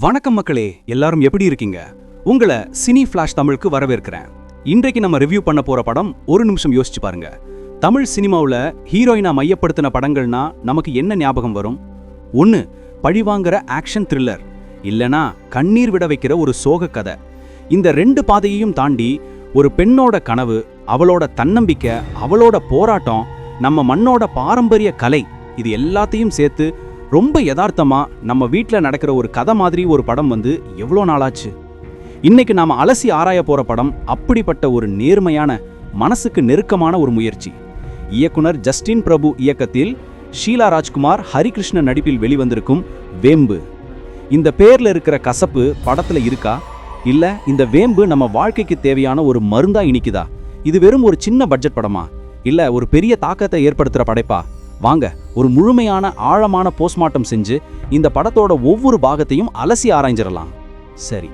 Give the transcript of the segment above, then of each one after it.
வணக்கம் மக்களே எல்லாரும் எப்படி இருக்கீங்க? உங்களை சினி ஃபிளாஷ் தமிழுக்கு வரவேற்கிறேன். இன்றைக்கு நம்ம ரிவ்யூ பண்ண போற படம் ஒரு நிமிஷம் யோசிச்சு பாருங்க. தமிழ் சினிமாவுல ஹீரோயினா மையப்படுத்தின படங்கள்னா நமக்கு என்ன ஞாபகம் வரும்? ஒன்று பழிவாங்கிற ஆக்ஷன் த்ரில்லர் இல்லனா கண்ணீர் விட வைக்கிற ஒரு சோக கதை. இந்த ரெண்டு பாதையையும் தாண்டி ஒரு பெண்ணோட கனவு அவளோட தன்னம்பிக்கை அவளோட போராட்டம் நம்ம மண்ணோட பாரம்பரிய கலை இது எல்லாத்தையும் சேர்த்து ரொம்ப யதார்த்தமாக நம்ம வீட்டில் நடக்கிற ஒரு கதை மாதிரி ஒரு படம் வந்து எவ்வளோ நாளாச்சு? இன்னைக்கு நாம் அலசி ஆராய போகிற படம் அப்படிப்பட்ட ஒரு நேர்மையான மனசுக்கு நெருக்கமான ஒரு முயற்சி. இயக்குனர் ஜஸ்டின் பிரபு இயக்கத்தில் ஷீலா ராஜ்குமார் ஹரிகிருஷ்ணன் நடிப்பில் வெளிவந்திருக்கும் வேம்பு. இந்த பேரில் இருக்கிற கசப்பு படத்தில் இருக்கா? இல்லை இந்த வேம்பு நம்ம வாழ்க்கைக்கு தேவையான ஒரு மருந்தா இனிக்குதா? இது வெறும் ஒரு சின்ன பட்ஜெட் படமா? இல்லை ஒரு பெரிய தாக்கத்தை ஏற்படுத்துகிற படைப்பா? வாங்க ஒரு முழுமையான ஆழமான போஸ்ட்மார்ட்டம் செஞ்சு இந்த படத்தோட ஒவ்வொரு பாகத்தையும் அலசி ஆராய்ஞ்சிடலாம். சரி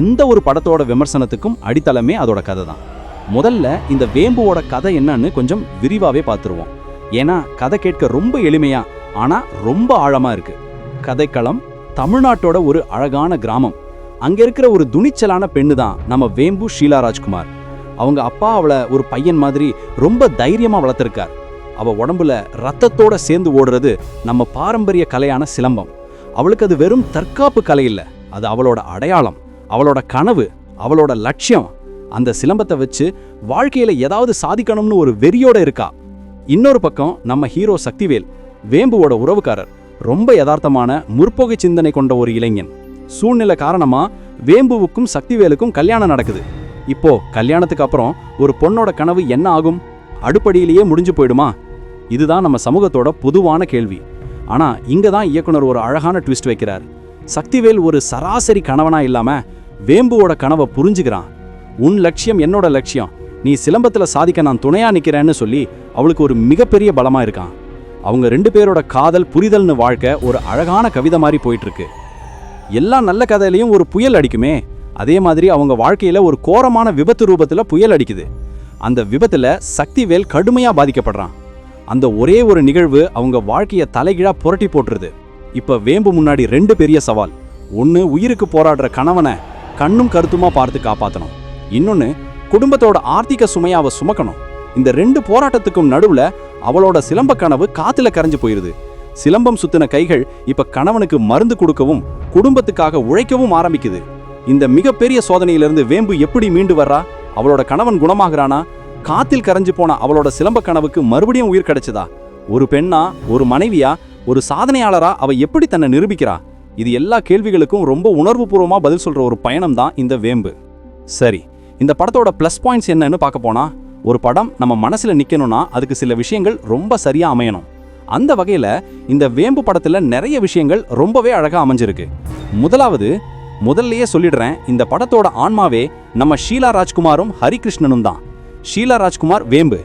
எந்த ஒரு படத்தோட விமர்சனத்துக்கும் அடித்தளமே அதோட கதை தான். முதல்ல இந்த வேம்புவோட கதை என்னன்னு கொஞ்சம் விரிவாவே பார்த்துருவோம் ஏன்னா கதை கேட்க ரொம்ப எளிமையா ஆனா ரொம்ப ஆழமா இருக்கு. கதைக்களம் தமிழ்நாட்டோட ஒரு அழகான கிராமம். அங்க இருக்கிற ஒரு துணிச்சலான பெண்ணு தான் நம்ம வேம்பு ஷீலா ராஜ்குமார். அவங்க அப்பா அவளை ஒரு பையன் மாதிரி ரொம்ப தைரியமா வளர்த்துருக்கார். அவ உடம்புல ரத்தத்தோட சேர்ந்து ஓடுறது நம்ம பாரம்பரிய கலையான சிலம்பம். அவளுக்கு அது வெறும் தற்காப்பு கலை இல்ல அது அவளோட அடையாளம் அவளோட கனவு அவளோட லட்சியம். அந்த சிலம்பத்தை வச்சு வாழ்க்கையில ஏதாவது சாதிக்கணும்னு ஒரு வெறியோட இருக்கா? இன்னொரு பக்கம் நம்ம ஹீரோ சக்திவேல் வேம்புவோட உறவுக்காரர் ரொம்ப யதார்த்தமான முற்போக்கு சிந்தனை கொண்ட ஒரு இளைஞன். சூழ்நிலை காரணமா வேம்புவுக்கும் சக்திவேலுக்கும் கல்யாணம் நடக்குது. இப்போ கல்யாணத்துக்கு அப்புறம் ஒரு பொண்ணோட கனவு என்ன ஆகும்? அடுப்படியிலேயே முடிஞ்சு போயிடுமா? இதுதான் நம்ம சமூகத்தோட பொதுவான கேள்வி. ஆனால் இங்கே தான் இயக்குனர் ஒரு அழகான ட்விஸ்ட் வைக்கிறார். சக்திவேல் ஒரு சராசரி கணவனா இல்லாமல் வேம்புவோட கனவை புரிஞ்சுக்கிறான். உன் லட்சியம் என்னோட லட்சியம். நீ சிலம்பத்தில் சாதிக்க நான் துணையாக நிற்கிறேன்னு சொல்லி அவளுக்கு ஒரு மிகப்பெரிய பலமாக இருக்கான். அவங்க ரெண்டு பேரோட காதல் புரிதல்னு வாழ்க்கை ஒரு அழகான கவிதை மாதிரி போயிட்டுருக்கு. எல்லா நல்ல கதையிலையும் ஒரு புயல் அடிக்குமே. அதே மாதிரி அவங்க வாழ்க்கையில் ஒரு கோரமான விபத்து ரூபத்தில் புயல் அடிக்குது. அந்த விபத்தில் சக்திவேல் கடுமையாக பாதிக்கப்படுறான். அந்த ஒரே ஒரு நிகழ்வு அவங்க வாழ்க்கைய தலைகீழா புரட்டி போட்டுருது. இப்ப வேம்பு முன்னாடி ரெண்டு பெரிய சவால். ஒன்னு உயிருக்கு போராடுற கணவனை கண்ணும் கருத்துமா பார்த்து காப்பாற்றணும் இன்னொன்னு குடும்பத்தோட ஆர்த்திக சுமையை சுமக்கணும். இந்த ரெண்டு போராட்டத்துக்கும் நடுவுல அவளோட சிலம்ப கனவு காத்துல கரைஞ்சு போயிருது. சிலம்பம் சுத்தின கைகள் இப்ப கணவனுக்கு மருந்து கொடுக்கவும் குடும்பத்துக்காக உழைக்கவும் ஆரம்பிக்குது. இந்த மிகப்பெரிய சோதனையிலிருந்து வேம்பு எப்படி மீண்டு வர்றா? அவளோட கணவன் குணமாகறானா? காத்தில் கரைஞ்சு போன அவளோட சிலம்ப கனவுக்கு மறுபடியும் உயிர் கிடைச்சதா? ஒரு பெண்ணா ஒரு மனைவியா ஒரு சாதனையாளரா அவ எப்படி தன்னை நிரூபிக்கிறா? இது எல்லா கேள்விகளுக்கும் ரொம்ப உணர்வுபூர்வமாக பதில் சொல்ற ஒரு பயணம் தான் இந்த வேம்பு. சரி இந்த படத்தோட ப்ளஸ் பாயிண்ட்ஸ் என்னன்னு பார்க்க போனா ஒரு படம் நம்ம மனசில் நிற்கணும்னா அதுக்கு சில விஷயங்கள் ரொம்ப சரியா அமையணும். அந்த வகையில் இந்த வேம்பு படத்தில் நிறைய விஷயங்கள் ரொம்பவே அழகாக அமைஞ்சிருக்கு. முதலாவது முதல்லையே சொல்லிடுறேன் இந்த படத்தோட ஆன்மாவே நம்ம ஷீலா ராஜ்குமாரும் ஹரிகிருஷ்ணனும் தான் ஷீலா ராஜ்குமார் வேம்பு.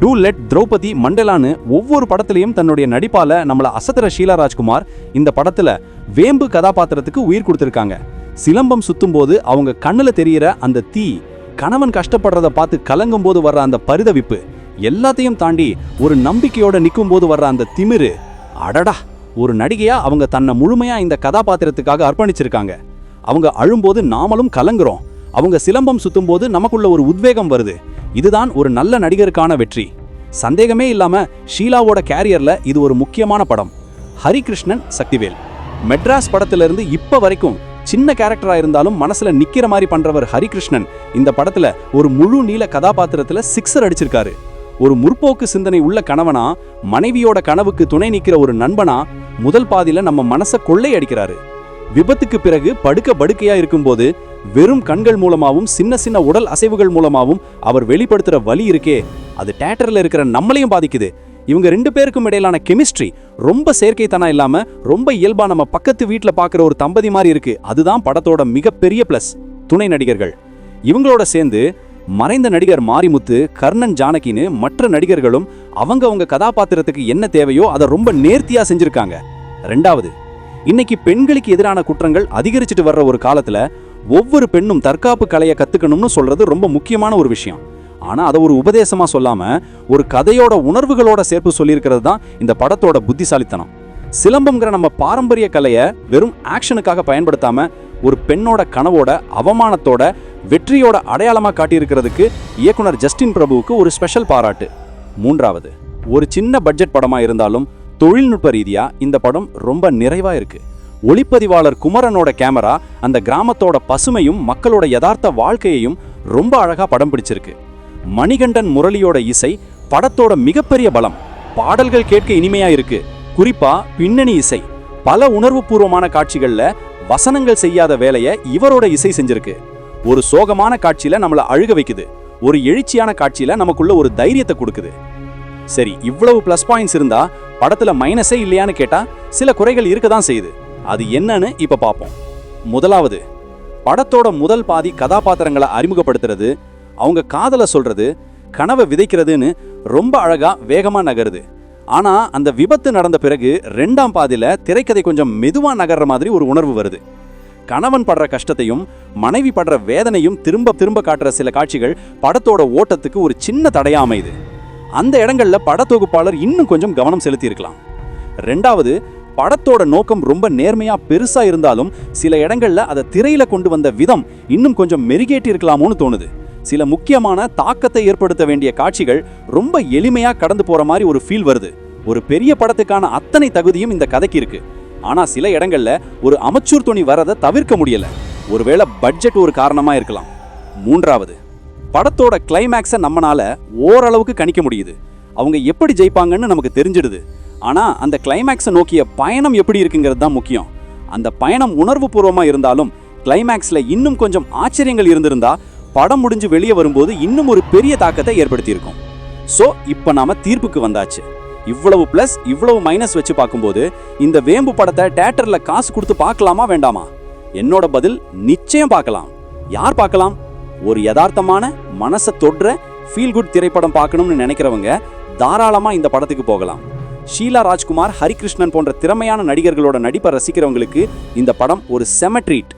டூ லெட் திரௌபதி மண்டலான்னு ஒவ்வொரு படத்துலையும் தன்னுடைய நடிப்பால நம்மளை அசத்துற ஷீலா ராஜ்குமார் இந்த படத்துல வேம்பு கதாபாத்திரத்துக்கு உயிர் கொடுத்துருக்காங்க. சிலம்பம் சுத்தும் போது அவங்க கண்ணுல தெரிகிற அந்த தீ கணவன் கஷ்டப்படுறத பார்த்து கலங்கும் போது வர்ற அந்த பரிதவிப்பு எல்லாத்தையும் தாண்டி ஒரு நம்பிக்கையோட நிற்கும் போது வர்ற அந்த திமிரு அடடா ஒரு நடிகையா அவங்க தன்னை முழுமையா இந்த கதாபாத்திரத்துக்காக அர்ப்பணிச்சிருக்காங்க. அவங்க அழும்போது நாமளும் கலங்குறோம். அவங்க சிலம்பம் சுத்தும் போது நமக்குள்ள ஒரு உத்வேகம் வருது. இதுதான் ஒரு நல்ல நடிகருக்கான வெற்றி. சந்தேகமே இல்லாம ஷீலாவோட கேரியர்ல இது ஒரு முக்கியமான படம். ஹரிகிருஷ்ணன் சக்திவேல். மெட்ராஸ் படத்துல இருந்து இப்ப வரைக்கும் சின்ன கேரக்டரா இருந்தாலும் மனசுல நிக்கிற மாதிரி பண்றவர் ஹரிகிருஷ்ணன் இந்த படத்துல ஒரு முழு நீள கதாபாத்திரத்துல சிக்ஸர் அடிச்சிருக்காரு. ஒரு முற்போக்கு சிந்தனை உள்ள கணவனா மனைவியோட கனவுக்கு துணை நிக்கிற ஒரு நண்பனா முதல் பாதியில நம்ம மனச கொள்ளை அடிக்கிறாரு விபத்துக்கு பிறகு படுக்க படுக்கையா இருக்கும்போது வெறும் கண்கள் மூலமாவும் சின்ன சின்ன உடல் அசைவுகள் மூலமாவும் அவர் வெளிப்படுத்துற வலி இருக்கே. அது டேட்டர்ல இருக்கிற நம்மளையும் பாதிக்குது. இவங்க ரெண்டு பேருக்கும் இடையிலான கெமிஸ்ட்ரி ரொம்ப செயற்கைத்தனா இல்லாம ரொம்ப இயல்பா நம்ம பக்கத்து வீட்டில் பார்க்குற ஒரு தம்பதி மாதிரி இருக்கு. அதுதான் படத்தோட மிகப்பெரிய பிளஸ் துணை நடிகர்கள். இவங்களோட சேர்ந்து மறைந்த நடிகர் மாரிமுத்து கர்ணன் ஜானகின்னு மற்ற நடிகர்களும் அவங்க அவங்க கதாபாத்திரத்துக்கு என்ன தேவையோ அதை ரொம்ப நேர்த்தியா செஞ்சிருக்காங்க. ரெண்டாவது இன்னைக்கு பெண்களுக்கு எதிரான குற்றங்கள் அதிகரிச்சுட்டு வர்ற ஒரு காலத்துல ஒவ்வொரு பெண்ணும் தற்காப்பு கலையை கத்துக்கணும்னு சொல்றது ரொம்ப முக்கியமான ஒரு விஷயம். ஆனா அதை ஒரு உபதேசமா சொல்லாம ஒரு கதையோட உணர்வுகளோட சேர்ப்பு சொல்லியிருக்கிறது தான் இந்த படத்தோட புத்திசாலித்தனம். சிலம்பம்ங்கிற நம்ம பாரம்பரிய கலையை வெறும் ஆக்ஷனுக்காக பயன்படுத்தாம ஒரு பெண்ணோட கனவோட அவமானத்தோட வெற்றியோட அடையாளமாக காட்டியிருக்கிறதுக்கு இயக்குனர் ஜஸ்டின் பிரபுவுக்கு ஒரு ஸ்பெஷல் பாராட்டு. மூன்றாவது ஒரு சின்ன பட்ஜெட் படமாக இருந்தாலும் தொழில்நுட்ப ரீதியா இந்த படம் ரொம்ப நிறைவா இருக்கு. ஒளிப்பதிவாளர் குமரனோட கேமரா அந்த கிராமத்தோட பசுமையும் மக்களோட யதார்த்த வாழ்க்கையையும் ரொம்ப அழகா படம் பிடிச்சிருக்கு. மணிகண்டன் முரளியோட இசை படத்தோட மிகப்பெரிய பலம் பாடல்கள் கேட்க இனிமையா இருக்கு. குறிப்பா பின்னணி இசை பல உணர்வுபூர்வமான காட்சிகள்ல வசனங்கள் செய்யாத வேலையை இவரோட இசை செஞ்சிருக்கு. ஒரு சோகமான காட்சியில நம்மள அழுக வைக்குது. ஒரு எழுச்சியான காட்சியில நமக்குள்ள ஒரு தைரியத்தை கொடுக்குது. சரி இவ்வளவு ப்ளஸ் பாயிண்ட்ஸ் இருந்தா படத்துல மைனஸே இல்லையான்னு கேட்டா சில குறைகள் இருக்க தான் செய்யுது. அது என்னன்னு இப்ப பார்ப்போம் முதலாவது படத்தோட முதல் பாதி கதாபாத்திரங்களை அறிமுகப்படுத்துறது அவங்க காதலை சொல்றது கனவை விதைக்கிறதுன்னு ரொம்ப அழகா வேகமா நகருது. ஆனா அந்த விபத்து நடந்த பிறகு ரெண்டாம் பாதியில திரைக்கதை கொஞ்சம் மெதுவா நகர்ற மாதிரி ஒரு உணர்வு வருது. கணவன் படுற கஷ்டத்தையும் மனைவி படுற வேதனையும் திரும்ப திரும்ப காட்டுற சில காட்சிகள் படத்தோட ஓட்டத்துக்கு ஒரு சின்ன தடையா அமையுது. அந்த இடங்களில் படத்தொகுப்பாளர் இன்னும் கொஞ்சம் கவனம் செலுத்தியிருக்கலாம். ரெண்டாவது படத்தோட நோக்கம் ரொம்ப நேர்மையாக பெருசாக இருந்தாலும் சில இடங்களில் அதை திரையில் கொண்டு வந்த விதம் இன்னும் கொஞ்சம் மெருகேற்றி இருக்கலாமோன்னு தோணுது. சில முக்கியமான தாக்கத்தை ஏற்படுத்த வேண்டிய காட்சிகள் ரொம்ப எளிமையாக கடந்து போகிற மாதிரி ஒரு ஃபீல் வருது. ஒரு பெரிய படத்துக்கான அத்தனை தகுதியும் இந்த கதைக்கு இருக்கு. ஆனால் சில இடங்களில் ஒரு அமைச்சூர் துணி வரதை தவிர்க்க முடியலை. ஒருவேளை பட்ஜெட் ஒரு காரணமாக இருக்கலாம். மூன்றாவது படத்தோட கிளைமேக்ஸை நம்மனால ஓரளவுக்கு கணிக்க முடியுது. அவங்க எப்படி ஜெயிப்பாங்கன்னு நமக்கு தெரிஞ்சிடுது. ஆனால் அந்த கிளைமேக்ஸை நோக்கிய பயணம் எப்படி இருக்குங்கிறது தான் முக்கியம். அந்த பயணம் உணர்வுபூர்வமா இருந்தாலும் கிளைமேக்ஸில் இன்னும் கொஞ்சம் ஆச்சரியங்கள் இருந்திருந்தா படம் முடிஞ்சு வெளியே வரும்போது இன்னும் ஒரு பெரிய தாக்கத்தை ஏற்படுத்தியிருக்கும். ஸோ இப்போ நாம தீர்ப்புக்கு வந்தாச்சு. இவ்வளவு ப்ளஸ் இவ்வளவு மைனஸ் வச்சு பார்க்கும்போது இந்த வேம்பு படத்தை தேட்டரில் காசு கொடுத்து பார்க்கலாமா வேண்டாமா? என்னோட பதில் நிச்சயம் பார்க்கலாம். யார் பார்க்கலாம்? ஒரு யதார்த்தமான மனசை தொடுற ஃபீல் குட் திரைப்படம் பார்க்கணும்னு நினைக்கிறவங்க தாராளமாக இந்த படத்துக்கு போகலாம். ஷீலா ராஜ்குமார் ஹரிகிருஷ்ணன் போன்ற திறமையான நடிகர்களோட நடிப்பை ரசிக்கிறவங்களுக்கு இந்த படம் ஒரு செமட்ரீட்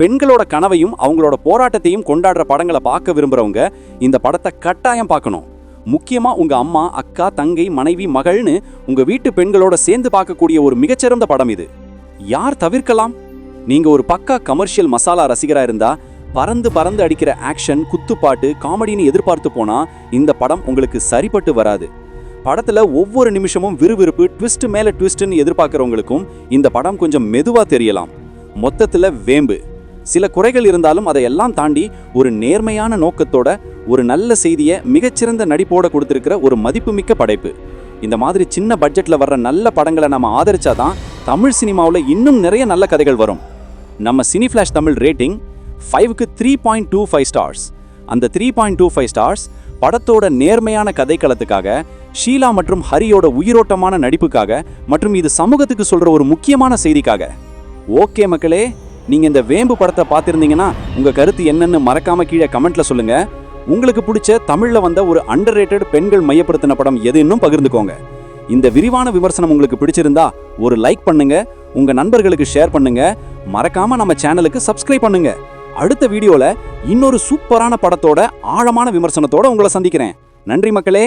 பெண்களோட கனவையும் அவங்களோட போராட்டத்தையும் கொண்டாடுற படங்களை பார்க்க விரும்புறவங்க இந்த படத்தை கட்டாயம் பார்க்கணும். முக்கியமாக உங்கள் அம்மா அக்கா தங்கை மனைவி மகள்னு உங்கள் வீட்டு பெண்களோட சேர்ந்து பார்க்கக்கூடிய ஒரு மிகச்சிறந்த படம் இது. யார் தவிர்க்கலாம்? நீங்கள் ஒரு பக்கா கமர்ஷியல் மசாலா ரசிகராக இருந்தால் பறந்து பறந்து அடிக்கிற ஆக்ஷன் குத்துப்பாட்டு காமெடின்னு எதிர்பார்த்து போனால் இந்த படம் உங்களுக்கு சரிப்பட்டு வராது. படத்தில் ஒவ்வொரு நிமிஷமும் விறுவிறுப்பு ட்விஸ்ட் மேலே ட்விஸ்ட்னு எதிர்பார்க்குறவங்களுக்கும் இந்த படம் கொஞ்சம் மெதுவாக தெரியலாம். மொத்தத்தில் வேம்பு. சில குறைகள் இருந்தாலும் அதையெல்லாம் தாண்டி ஒரு நேர்மையான நோக்கத்தோட ஒரு நல்ல செய்தியை மிகச்சிறந்த நடிப்போட கொடுத்துருக்கிற ஒரு மதிப்புமிக்க படைப்பு. இந்த மாதிரி சின்ன பட்ஜெட்டில் வர்ற நல்ல படங்களை நம்ம ஆதரிச்சாதான் தமிழ் சினிமாவில் இன்னும் நிறைய நல்ல கதைகள் வரும். நம்ம சினி ஃப்ளாஷ் தமிழ் ரேட்டிங் ஃபைவ்க்கு three point two five stars அந்த three point two five stars படத்தோட நேர்மையான கதைக்களத்துக்காக ஷீலா மற்றும் ஹரியோட உயிரோட்டமான நடிப்புக்காக மற்றும் இது சமூகத்துக்கு சொல்கிற ஒரு முக்கியமான செய்திக்காக. ஓகே மக்களே நீங்கள் இந்த வேம்பு படத்தை பார்த்திருந்தீங்கன்னா உங்கள் கருத்து என்னன்னு மறக்காமல் கீழே கமெண்ட்டில் சொல்லுங்கள் உங்களுக்கு பிடிச்ச தமிழில் வந்த ஒரு அண்டர் பெண்கள் மையப்படுத்தின படம் எது இன்னும் பகிர்ந்துக்கோங்க. இந்த விரிவான விமர்சனம் உங்களுக்கு பிடிச்சிருந்தா ஒரு லைக் பண்ணுங்க உங்கள் நண்பர்களுக்கு ஷேர் பண்ணுங்க மறக்காம நம்ம சேனலுக்கு சப்ஸ்கிரைப் பண்ணுங்க. அடுத்த வீடியோல இன்னொரு சூப்பரான படத்தோட ஆழமான விமர்சனத்தோட உங்களை சந்திக்கிறேன். நன்றி மக்களே.